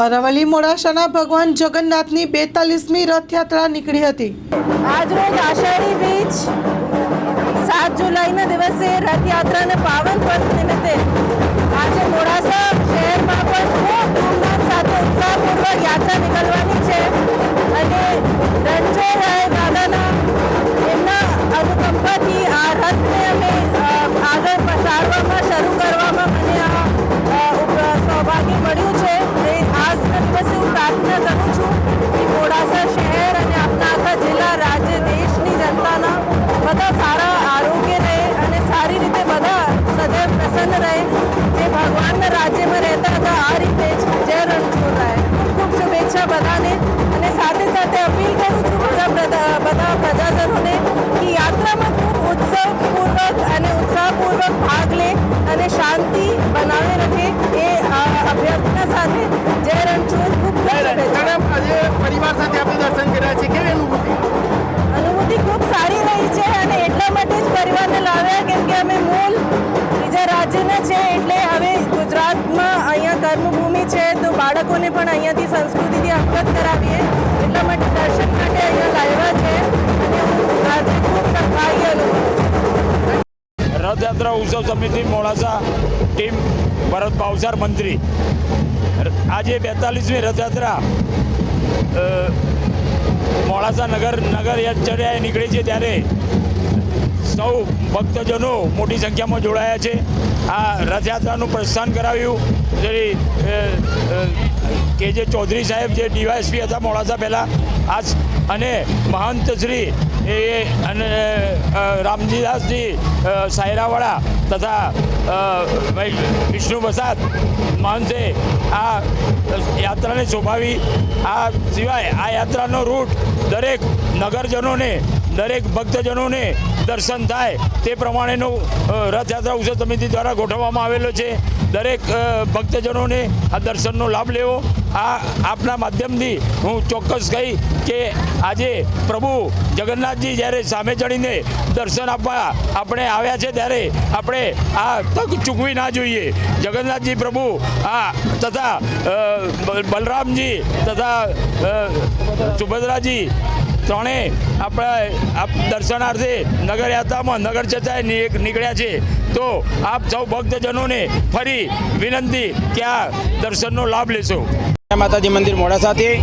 અરવલ્લી મોડાસાના ભગવાન જગન્નાથની બેતાલીસમી રથયાત્રા નીકળી હતી. આજરોજ આષાઢી બીજ, સાત જુલાઈના દિવસે રથયાત્રાના પાવન પર્વ નિમિત્તે આજે મોડાસા ભગવાનના રાજ્યમાં રહેતા હતા. આ રીતે જ જય રણછોડરાય. ખૂબ શુભેચ્છા બધાને. અને સાથે સાથે અપીલ કરું છું બધા બધા પ્રજાજનોને કે યાત્રામાં ખૂબ ઉત્સવપૂર્વક અને ઉત્સાહપૂર્વક ભાગ લે અને શાંતિ બનાવી રાખે. એ અભ્યર્થના સાથે જય રણછોડ. ખૂબ આજે પરિવાર સાથે આપણે દર્શન કર્યા છે. કેવી અનુભૂતિ? અનુભૂતિ ખૂબ સારી રહી છે અને એટલા માટે જ પરિવારને લાવ્યા કેમ કે અમે મૂળ બીજા રાજ્યના બાળકોને પણ અહીંયાથી સંસ્કૃતિથી અવગત કરાવીએ. એટલા માટે દર્શન માટે અહીંયા લાવ્યા છે. અને હું આજે ખૂબ ભાગ્ય અનુભવું છું. રથયાત્રા ઉત્સવ સમિતિ મોડાસા ટીમ ભરત ભાવસાર મંત્રી. ર- આજે બેતાલીસમી રથયાત્રા અ, મોડાસા નગર નગર ચર્યાએ નીકળી છે ત્યારે સૌ ભક્તજનો મોટી સંખ્યામાં જોડાયા છે. આ રથયાત્રાનું પ્રસ્થાન કરાવ્યું. શ્રી કે જે ચૌધરી સાહેબ જે ડીવાયએસપી હતા મોડાસા પહેલાં આ અને મહંત શ્રી, એ અને રામજીદાસજી સાયરાવાળા તથા વિષ્ણુ પ્રસાદ મહંતે આ યાત્રાને શોભાવી. આ સિવાય આ યાત્રાનો રૂટ દરેક નગરજનોને દરેક ભક્તજનોને દર્શન થાય તે પ્રમાણેનો રથયાત્રા ઉત્સવ સમિતિ દ્વારા ગોઠવવામાં આવેલો છે. દરેક ભક્તજનોને આ દર્શનનો લાભ લેવો. આ આપના માધ્યમથી હું ચોક્કસ કહી કે આજે પ્રભુ જગન્નાથજી જ્યારે સામે ચડીને દર્શન આપવા આપણે આવ્યા છે ત્યારે આપણે આ તક ચૂકવી ના જોઈએ. જગન્નાથજી પ્રભુ આ તથા બલરામજી તથા સુભદ્રાજી ત્રણેય આપણા, આપ દર્શનાર્થે નગરયાત્રામાં નગર ચર્ચાએ નીકળ્યા છે. તો આપ સૌ ભક્તજનોને ફરી વિનંતી કે દર્શનનો લાભ લેશો. માતાજી મંદિર મોડાસાથી.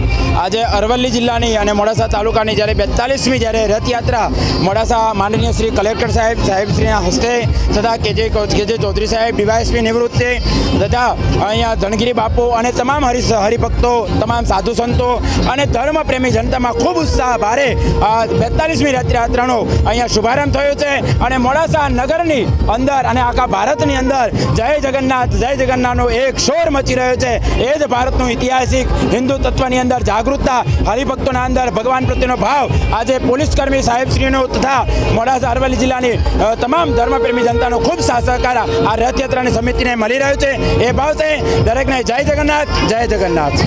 આજે અરવલ્લી જિલ્લાની અને મોડાસા તાલુકાની જ્યારે બેતાલીસમી જ્યારે રથયાત્રા મોડાસા માનનીય શ્રી કલેક્ટર સાહેબ સાહેબશ્રીના હસ્તે તથા કેજે કેજે ચૌધરી સાહેબ, ડીવાયએસપી નિવૃત્તે તથા અહીંયા ધનગીરી બાપુ અને તમામ હરિ હરિભક્તો, તમામ સાધુ સંતો અને ધર્મપ્રેમી જનતામાં ખૂબ ઉત્સાહ ભારે બેતાલીસમી રથયાત્રાનો અહીંયા શુભારંભ થયો છે અને મોડાસા નગરની અંદર અને આખા ભારતની અંદર જય જગન્નાથ, જય જગન્નાથનો એક શોર મચી રહ્યો છે. એ જ ભારતનું ઐતિહાસિક હિન્દુ તત્વની અંદર જાગૃતતા, હરિભક્તોના અંદર ભગવાન પ્રત્યેનો ભાવ, આજે પોલીસ કર્મી સાહેબશ્રીનો તથા મોડાસા અરવલ્લી જિલ્લાની તમામ ધર્મપ્રેમી જનતાનો ખૂબ સહકાર આ રથયાત્રાની સમિતિને મળી રહ્યો છે. એ ભાવ છે દરેકને જય જગન્નાથ જય જગન્નાથ.